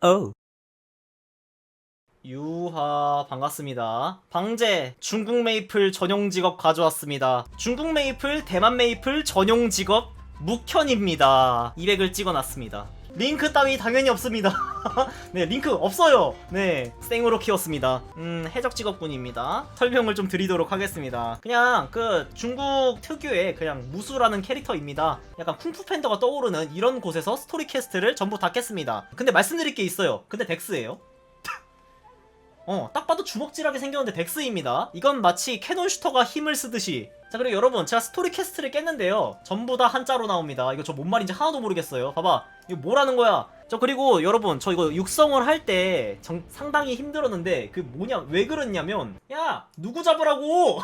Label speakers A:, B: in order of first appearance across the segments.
A: 오.
B: 유하 반갑습니다. 방제 중국 메이플 전용 직업 가져왔습니다. 중국 메이플, 대만 메이플 전용 직업 묵현입니다. 200을 찍어놨습니다. 링크 따위 당연히 없습니다. 네, 링크 없어요. 네, 생으로 키웠습니다. 음, 해적 직업군입니다. 설명을 좀 드리도록 하겠습니다. 그냥 그 중국 특유의 그냥 무수라는 캐릭터입니다. 약간 쿵푸 팬더가 떠오르는 이런 곳에서 스토리 퀘스트를 전부 다 깼습니다. 근데 말씀드릴 게 있어요. 근데 덱스예요. 어, 딱 봐도 주먹질하게 생겼는데 덱스입니다. 이건 마치 캐논 슈터가 힘을 쓰듯이. 자, 그리고 여러분, 제가 스토리 퀘스트를 깼는데요. 전부 다 한자로 나옵니다. 이거 저 뭔 말인지 하나도 모르겠어요. 봐봐. 이거 뭐라는 거야? 저 그리고 여러분, 저 이거 육성을 할 때 상당히 힘들었는데, 그 뭐냐, 왜 그랬냐면, 야! 누구 잡으라고!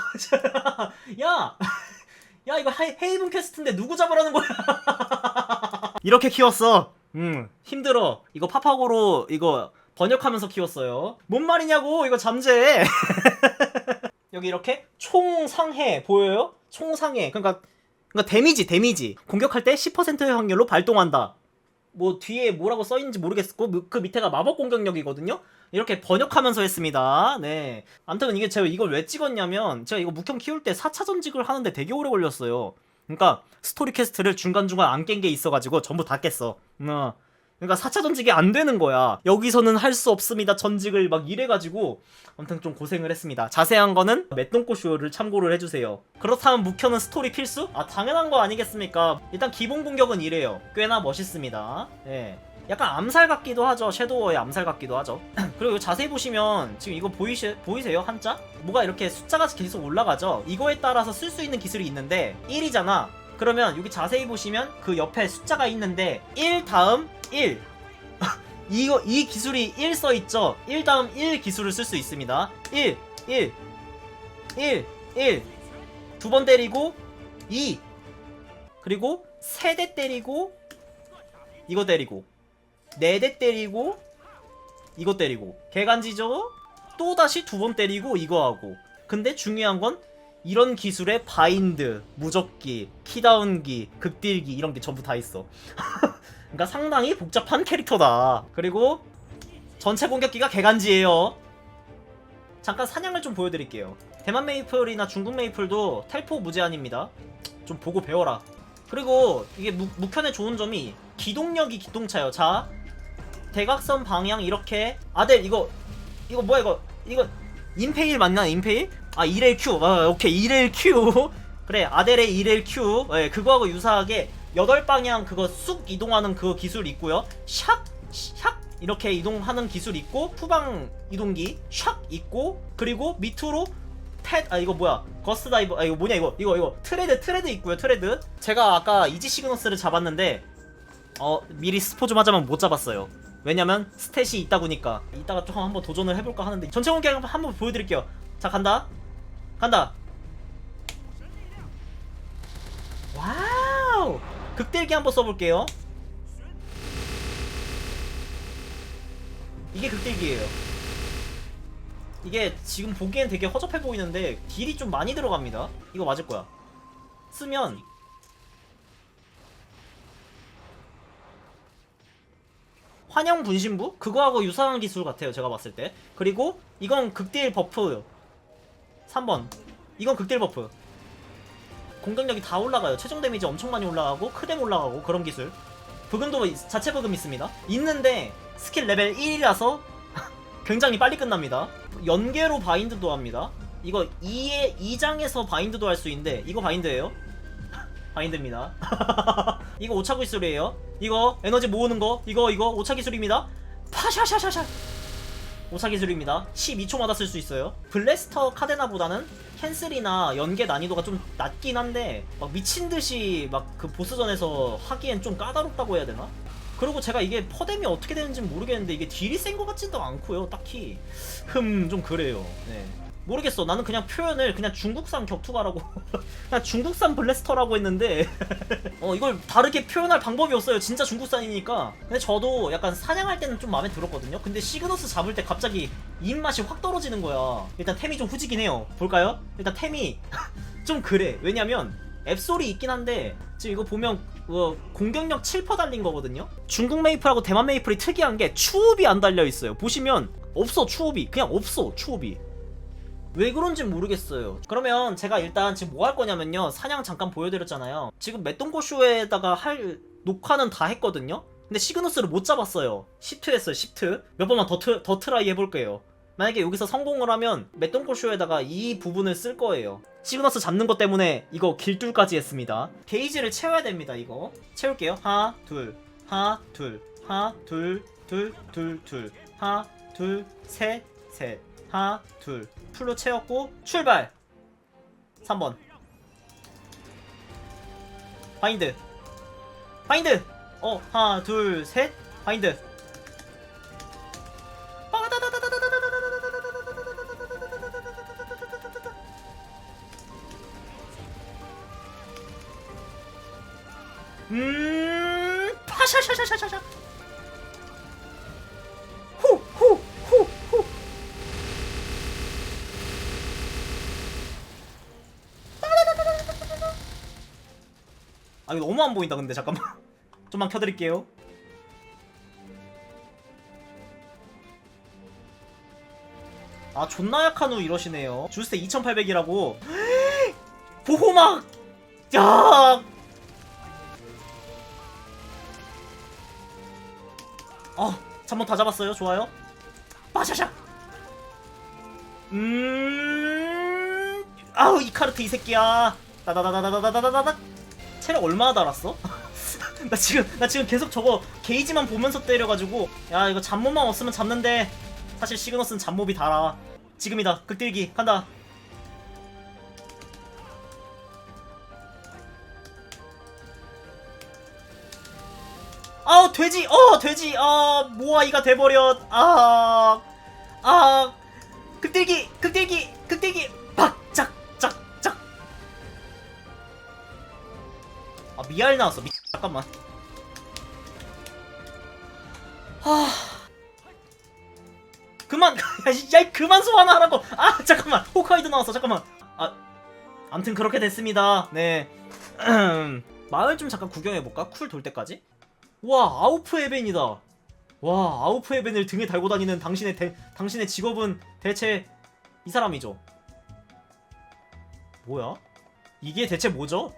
B: 야! 야, 이거 하이, 헤이븐 퀘스트인데 누구 잡으라는 거야? 이렇게 키웠어. 음, 힘들어. 이거 파파고로, 이거, 번역하면서 키웠어요. 뭔 말이냐고 이거 잠재. 여기 이렇게 총상해 보여요? 총상해. 그러니까 그러니까 데미지 데미지 공격할 때 10%의 확률로 발동한다. 뭐 뒤에 뭐라고 써 있는지 모르겠고 그 밑에가 마법 공격력이거든요. 이렇게 번역하면서 했습니다. 네. 아무튼 이게 제가 이걸 왜 찍었냐면 제가 이거 묵형 키울 때 4차 전직을 하는데 되게 오래 걸렸어요. 그러니까 스토리 퀘스트를 중간중간 안 깬 게 있어가지고 전부 다 깼어. 어. 그러니까 4차 전직이 안 되는 거야. 여기서는 할 수 없습니다. 전직을 막 이래가지고 아무튼 좀 고생을 했습니다. 자세한 거는 맷동꼬쇼를 참고를 해주세요. 그렇다면 묵혀는 스토리 필수? 아 당연한 거 아니겠습니까? 일단 기본 공격은 이래요. 꽤나 멋있습니다. 예. 약간 암살 같기도 하죠. 섀도우의 암살 같기도 하죠. 그리고 자세히 보시면 지금 이거 보이시, 보이세요? 한자? 뭐가 이렇게 숫자가 계속 올라가죠? 이거에 따라서 쓸 수 있는 기술이 있는데 1이잖아. 그러면 여기 자세히 보시면 그 옆에 숫자가 있는데 1 다음 1 이거 이 기술이 1 써 있죠. 1 다음 1 기술을 쓸 수 있습니다. 1 1 1 1 두 번 때리고 2 그리고 세 대 때리고 이거 때리고 네 대 때리고 이거 때리고 개간지죠? 또 다시 두 번 때리고 이거 하고 근데 중요한 건 이런 기술에 바인드, 무적기, 키다운기, 극딜기 이런 게 전부 다 있어. 그러니까 상당히 복잡한 캐릭터다. 그리고 전체 공격기가 개간지예요. 잠깐 사냥을 좀 보여드릴게요. 대만 메이플이나 중국 메이플도 텔포 무제한입니다. 좀 보고 배워라. 그리고 이게 무, 묵현의 좋은 점이 기동력이 기동차요. 자, 대각선 방향 이렇게 아델 이거 이거 뭐야 이거 이거 인페일 맞나 인페일? 아 1L Q 아, 오케이 1L Q 그래 아델의 1L Q 예, 그거하고 유사하게 8방향 그거 쑥 이동하는 그 기술 있고요. 샥! 샥! 이렇게 이동하는 기술 있고 후방 이동기 샥 있고 그리고 밑으로 텟아 이거 뭐야? 거스 다이버 아 이거 뭐냐 이거? 이거 이거. 트레드 트레드 있고요 트레드. 제가 아까 이지 시그너스를 잡았는데 어 미리 스포 좀 하자면 못 잡았어요. 왜냐면 스탯이 있다 보니까. 이따가 좀 한번 도전을 해볼까 하는데. 전체 공격 한번 보여드릴게요. 자 간다. 간다 극딜기 한번 써볼게요. 이게 극딜기예요. 이게 지금 보기엔 되게 허접해 보이는데 딜이 좀 많이 들어갑니다. 이거 맞을 거야. 쓰면 환영 분신부? 그거하고 유사한 기술 같아요 제가 봤을 때. 그리고 이건 극딜 버프. 3번. 이건 극딜 버프 공격력이 다 올라가요. 최종 데미지 엄청 많이 올라가고 크뎀 올라가고 그런 기술. 부금도 있- 자체 부금 있습니다. 있는데 스킬 레벨 1이라서 굉장히 빨리 끝납니다. 연계로 바인드도 합니다. 이거 2에 2장에서 바인드도 할 수 있는데 이거 바인드예요? 바인드입니다. 이거 5차 기술이에요. 이거 에너지 모으는 거. 이거 이거 5차 기술입니다. 파샤샤샤샤. 5차 기술입니다. 12초마다 쓸 수 있어요. 블래스터 카데나보다는 캔슬이나 연계 난이도가 좀 낮긴 한데 막 미친 듯이 막 그 보스전에서 하기엔 좀 까다롭다고 해야 되나? 그리고 제가 이게 퍼뎀이 어떻게 되는지 모르겠는데 이게 딜이 센 것 같지도 않고요 딱히 흠 좀 그래요 네. 모르겠어 나는 그냥 표현을 그냥 중국산 격투가라고 그냥 중국산 블래스터라고 했는데 어 이걸 다르게 표현할 방법이 없어요 진짜 중국산이니까 근데 저도 약간 사냥할 때는 좀 마음에 들었거든요 근데 시그너스 잡을 때 갑자기 입맛이 확 떨어지는 거야 일단 템이 좀 후지긴 해요 볼까요? 일단 템이 좀 그래 왜냐면 앱솔이 있긴 한데 지금 이거 보면 어, 공격력 7% 달린 거거든요. 중국 메이플하고 대만 메이플이 특이한 게 추업이 안 달려 있어요. 보시면 없어 추업이 그냥 없어 추업이. 왜 그런지 모르겠어요. 그러면 제가 일단 지금 뭐 할 거냐면요. 사냥 잠깐 보여드렸잖아요. 지금 맷동고쇼에다가 할 녹화는 다 했거든요. 근데 시그너스를 못 잡았어요. 10트 했어요. 10트. 몇 번만 더, 트, 더 트라이 해볼게요. 만약에 여기서 성공을 하면 맷동고쇼에다가 이 부분을 쓸 거예요. 시그너스 잡는 것 때문에 이거 길뚫까지 했습니다. 게이지를 채워야 됩니다. 이거 채울게요. 하나, 둘, 하나, 둘, 하나, 둘, 둘, 둘, 둘, 하나, 둘, 셋, 셋, 하나, 둘. 풀로 채웠고 출발. 3번. 바인드. 바인드. 어, 하나, 둘, 셋. 바인드. 음, 파샤샤샤샤샤. 아 이거 너무 안 보인다 근데 잠깐만 좀만 켜드릴게요 아 존나 약한 후 이러시네요 주스테 2800이라고 보호막 야 아, 잠번 다 잡았어요. 좋아요. 빠샤샤! 음. 아우, 이 카르트 이 새끼야. 따다다다다다다다닥. 체력 얼마나 달았어? 나 지금 나 지금 계속 저거 게이지만 보면서 때려가지고 야 이거 잡몹만 없으면 잡는데 사실 시그너스는 잡몹이 달아. 지금이다. 극딜기 간다. 아우 돼지 어 돼지 아 모아이가 돼버렸 아아 극딜기 극딜기 극딜기 미알 나왔어. 미 잠깐만. 아 그만. 야, 그만 소환 하라고. 아 잠깐만. 호카이도 나왔어. 잠깐만. 아 암튼 그렇게 됐습니다. 네. 마을 좀 잠깐 구경해볼까? 쿨 돌 때까지? 와 아우프 에벤이다. 와 아우프 에벤을 등에 달고 다니는 당신의 대, 당신의 직업은 대체 이 사람이죠. 뭐야? 이게 대체 뭐죠?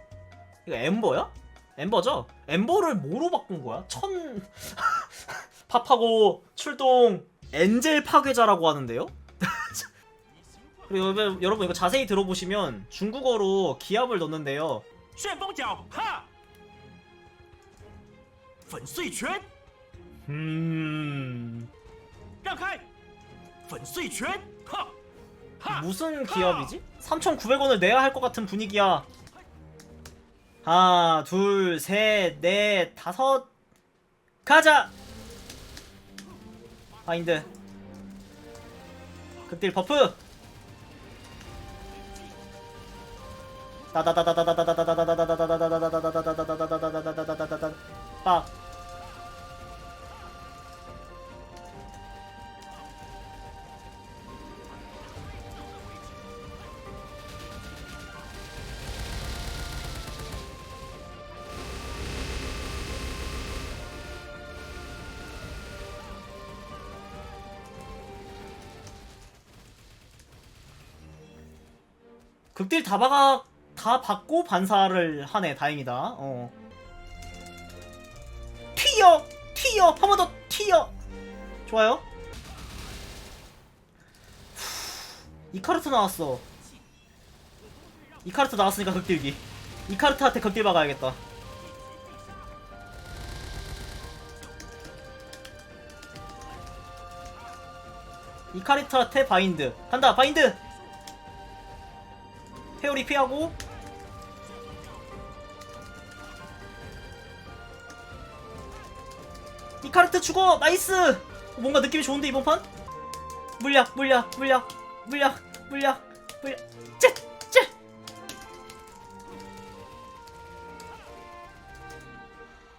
B: 이거 엠버야? 엠버죠? 엠버를 뭐로 바꾼 거야? 천 팝하고 출동 엔젤 파괴자라고 하는데요? 그리고 여러분, 이거 자세히 들어보시면 중국어로 기합을 넣는데요. 음. 무슨 기합이지? 3,900원을 내야 할 것 같은 분위기야. 하나, 둘, 셋, 넷, 다섯. 가자. 바인드. 극딜 버프. 빡. 극딜 다 박아 다 받고 반사를 하네. 다행이다. 어. 튀어! 튀어! 한번더 튀어! 좋아요. 후, 이카르트 나왔어. 이카르트 나왔으니까 극딜기. 이카르트한테 극딜 박아야겠다. 이카르트한테 바인드. 간다 바인드 회오리 피하고. 이카르트 죽어! 나이스! 뭔가 느낌이 좋은데 이번 판? 물약 물약 물약 물약 물약 물약. 쨉쨉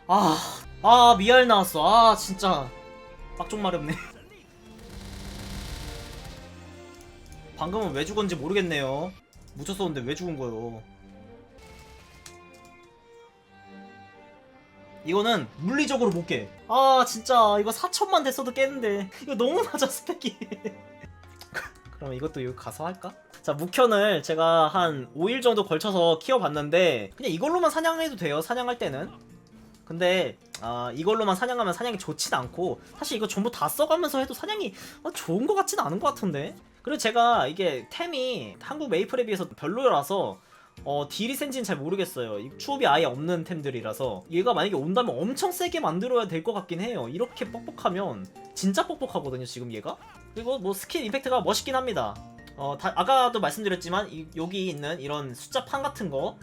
B: 아, 아 미알 나왔어. 아 진짜. 빡종 마렵네. 방금은 왜 죽었는지 모르겠네요 묻혔었는데 왜 죽은 거예요? 이거는 물리적으로 못 깨. 아 진짜 이거 4천만 됐어도 깨는데 이거 너무 낮아 스펙이. 그럼 이것도 여기 가서 할까? 자 묵현을 제가 한 5일 정도 걸쳐서 키워봤는데 그냥 이걸로만 사냥해도 돼요 사냥할 때는 근데 아 이걸로만 사냥하면 사냥이 좋진 않고 사실 이거 전부 다 써가면서 해도 사냥이 어, 좋은 것 같진 않은 것 같은데? 그리고 제가 이게 템이 한국 메이플에 비해서 별로라서 어 딜이 센지는 잘 모르겠어요. 이 추업이 아예 없는 템들이라서. 얘가 만약에 온다면 엄청 세게 만들어야 될 것 같긴 해요. 이렇게 뻑뻑하면 진짜 뻑뻑하거든요 지금 얘가. 그리고 뭐 스킬 임팩트가 멋있긴 합니다. 어 다- 아까도 말씀드렸지만 이- 여기 있는 이런 숫자 판 같은 거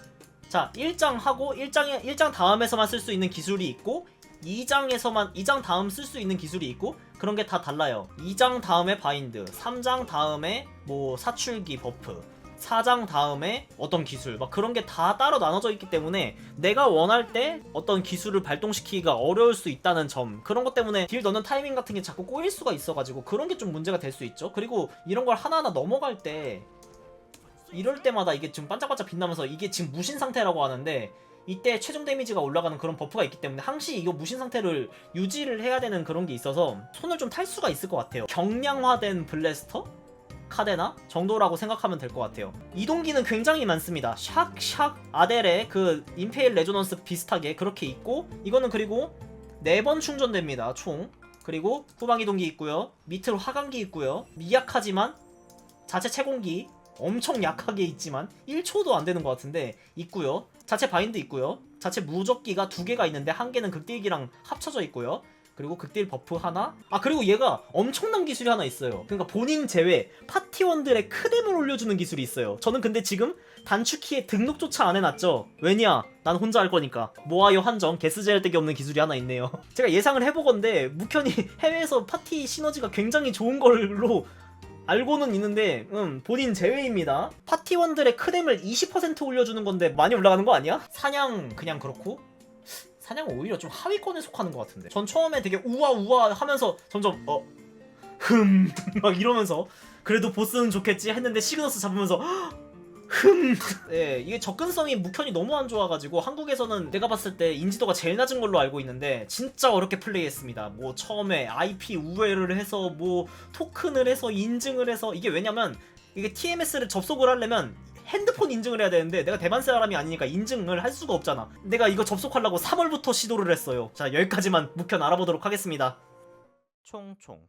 B: 자, 1장 하고 1장에 1장 다음에서만 쓸 수 있는 기술이 있고 2장에서만 2장 다음 쓸 수 있는 기술이 있고 그런 게 다 달라요. 2장 다음에 바인드, 3장 다음에 뭐 사출기 버프, 4장 다음에 어떤 기술 막 그런 게 다 따로 나눠져 있기 때문에 내가 원할 때 어떤 기술을 발동시키기가 어려울 수 있다는 점 그런 것 때문에 딜 넣는 타이밍 같은 게 자꾸 꼬일 수가 있어가지고 그런 게 좀 문제가 될 수 있죠. 그리고 이런 걸 하나하나 넘어갈 때 이럴 때마다 이게 지금 반짝반짝 빛나면서 이게 지금 무신 상태라고 하는데 이때 최종 데미지가 올라가는 그런 버프가 있기 때문에 항시 이거 무신 상태를 유지를 해야 되는 그런 게 있어서 손을 좀 탈 수가 있을 것 같아요. 경량화된 블래스터? 카데나 정도라고 생각하면 될 것 같아요. 이동기는 굉장히 많습니다. 샥샥 아델의 그 임페일 레조넌스 비슷하게 그렇게 있고 이거는 그리고 4번 충전됩니다. 총. 그리고 후방 이동기 있고요. 밑으로 하강기 있고요. 미약하지만 자체 채공기 엄청 약하게 있지만 1초도 안 되는 것 같은데 있고요. 자체 바인드 있고요. 자체 무적기가 두 개가 있는데 한 개는 극딜기랑 합쳐져 있고요. 그리고 극딜 버프 하나. 아 그리고 얘가 엄청난 기술이 하나 있어요. 그러니까 본인 제외 파티원들의 크뎀을 올려주는 기술이 있어요. 저는 근데 지금 단축키에 등록조차 안 해놨죠. 왜냐? 난 혼자 할 거니까. 모아요 한정 게스제 할 데기 없는 기술이 하나 있네요. 제가 예상을 해보건데 묵현이 해외에서 파티 시너지가 굉장히 좋은 걸로 알고는 있는데 음, 본인 제외입니다. 파티원들의 크뎀을 20% 올려주는 건데 많이 올라가는 거 아니야? 사냥 그냥 그렇고 사냥은 오히려 좀 하위권에 속하는 것 같은데 전 처음에 되게 우아 우아 하면서 점점 어 흠 막 이러면서 그래도 보스는 좋겠지 했는데 시그너스 잡으면서 흠. 예, 이게 접근성이 묵현이 너무 안 좋아가지고 한국에서는 내가 봤을 때 인지도가 제일 낮은 걸로 알고 있는데 진짜 어렵게 플레이했습니다. 뭐 처음에 IP 우회를 해서 뭐 토큰을 해서 인증을 해서 이게 왜냐면 이게 TMS를 접속을 하려면 핸드폰 인증을 해야 되는데 내가 대만 사람이 아니니까 인증을 할 수가 없잖아. 내가 이거 접속하려고 3월부터 시도를 했어요. 자 여기까지만 묵현 알아보도록 하겠습니다. 총총.